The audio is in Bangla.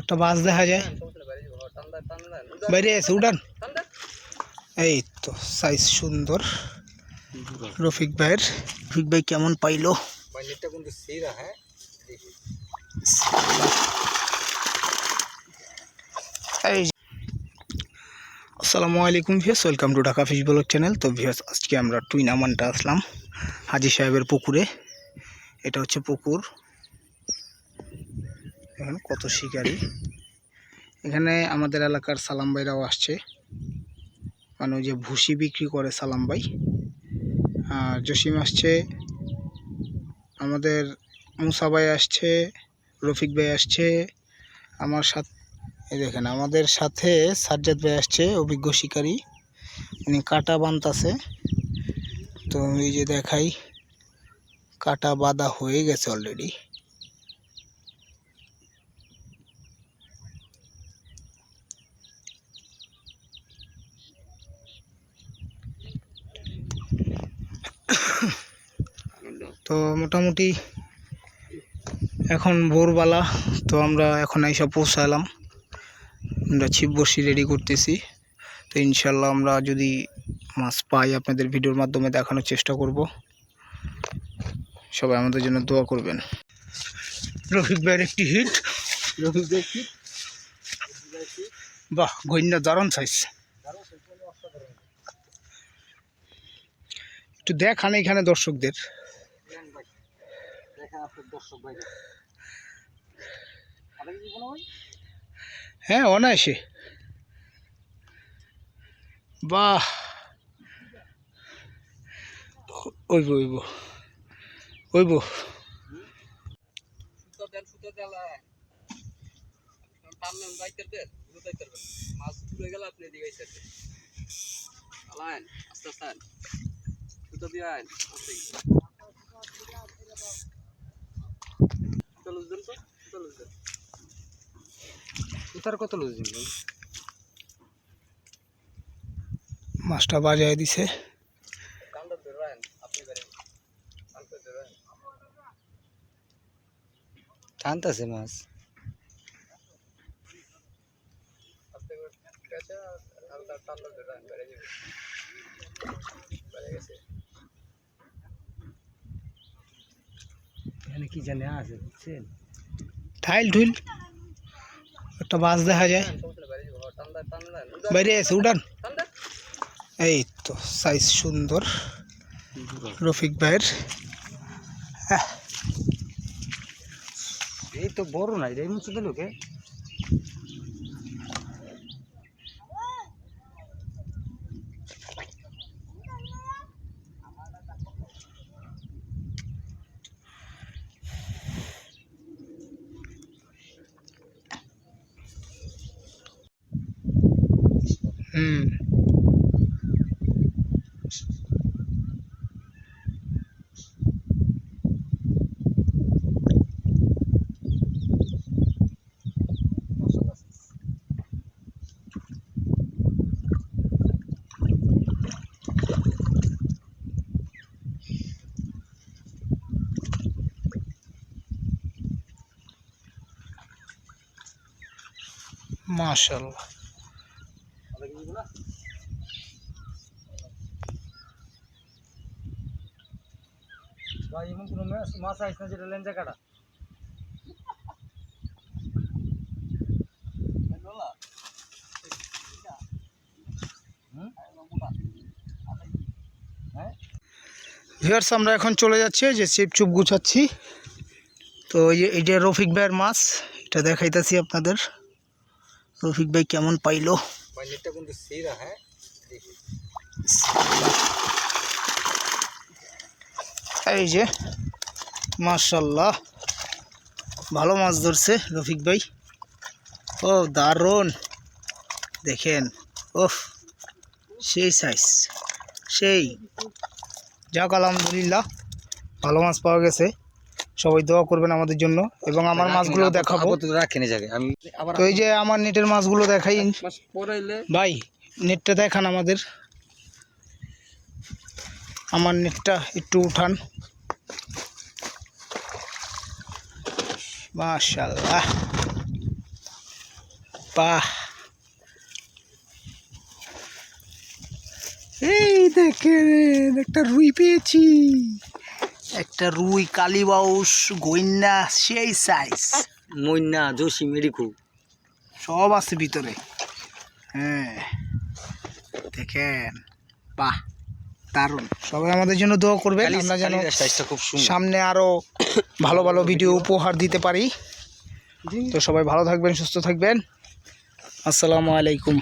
একটা বাস দেখা যায়। বাইরে আছে উড়ান এই তো সাইজ সুন্দর। রফিক ভাইয়ের। রফিক ভাই কেমন পাইলো? এই আসসালামু আলাইকুম viewers welcome to Dhaka fish blog channel তো ভিয়াস আজকে আমরা টুইনামানটা আসলাম হাজি সাহেবের পুকুরে। এটা হচ্ছে পুকুর। এখানে কত শিকারি। এখানে আমাদের এলাকার সালাম ভাইরাও আসছে। মানে ওই যে ভুসি বিক্রি করে সালাম ভাই। আর জসিম আসছে। আমাদের মুসা ভাই আসছে, রফিক ভাই আসছে। আমার সাথে এই দেখেন, আমাদের সাথে সাজ্জাদ ভাই আসছে, অভিজ্ঞ শিকারী। উনি কাটা বানতাছে। তো এই যে দেখাই, কাটা বাঁধা হয়ে গেছে অলরেডি তো মোটামুটি এখন ভোরবেলা, তো আমরা এখন এইসব পৌঁছালাম। আমরা ছিপ বসি রেডি করতেছি। তো ইনশাল্লাহ আমরা যদি মাছ পাই আপনাদের ভিডিওর মাধ্যমে দেখানোর চেষ্টা করব। সবাই আমাদের জন্য দোয়া করবেন। রফিক ভাইয়ের একটি হিট রফিক বাহ গইন্যা দারুণ সাইজ একটু দেখান এখানে দর্শকদের দেখেন আপনার দর্শক ভাই আরে কি বলো ভাই হ্যাঁ অনায়াসে। বাহ। ওইব ওইব। ওইব। মাছ আপনি আস্তে আস্তে সুতো দিয়ে আস্তে লুজ দেন তো লুজ দেন। সুতার কত লুজ দিন মাছটা বাজায় দিছে। টানতেছে মাছ। আস্তে করে ঠিক আছে হালকা টানলে বেড়ে যাবে। বেড়ে গেছে। এখানে কি জানে আছে বুঝছেন ঠাইল ঠুইল একটা বাস দেখা যায় বাইরে আছে উড়ান এই তো সাইজ সুন্দর রফিক ভাইয়ের আহ, এই তো বড় না এই মুছে দিল ماشاء الله এমন কোনো মাছ- মাছ আইস না যেটা লেঞ্জা কাটা। হ্যাঁ ভিউয়ার্স আমরা এখন চলে যাচ্ছি যে চিপ চুপ গুছাচ্ছি। তো এই যে রফিক ভাইয়ের মাছ এটা দেখাইতাছি আপনাদের। রফিক ভাই কেমন পাইলো? কিন্তু সিরা হ্যাঁ? এই যে মাশাল্লাহ ভালো মাছ ধরছে রফিক ভাই। ও দারুণ। দেখেন ওফ সেই সাইজ সেই। যাক আলহামদুলিল্লাহ ভালো মাছ পাওয়া গেছে। সবাই দোয়া করবেন আমাদের জন্য এবং আমার মাছগুলো দেখাবো। রাখেন জায়গায়। আমি তো এই যে আমার নেটের মাছগুলো দেখাই। ভাই নেটটা দেখান আমাদের। আমার নেটটা একটু উঠান। মাশাল্লাহ বাহ। এই দেখেন একটা রুই পেয়েছি। একটা রুই কালীবাউস গইন্না সেই সাইজ মইনা জোশি মেরিকু। সব আছে ভিতরে। হ্যাঁ দেখেন। বাহ। দারুণ। সবাই আমাদের জন্য দোয়া করবেন আমরা যেন খুব সামনে আরও ভালো ভালো ভিডিও উপহার দিতে পারি। তো সবাই ভালো থাকবেন সুস্থ থাকবেন। আসসালামু আলাইকুম।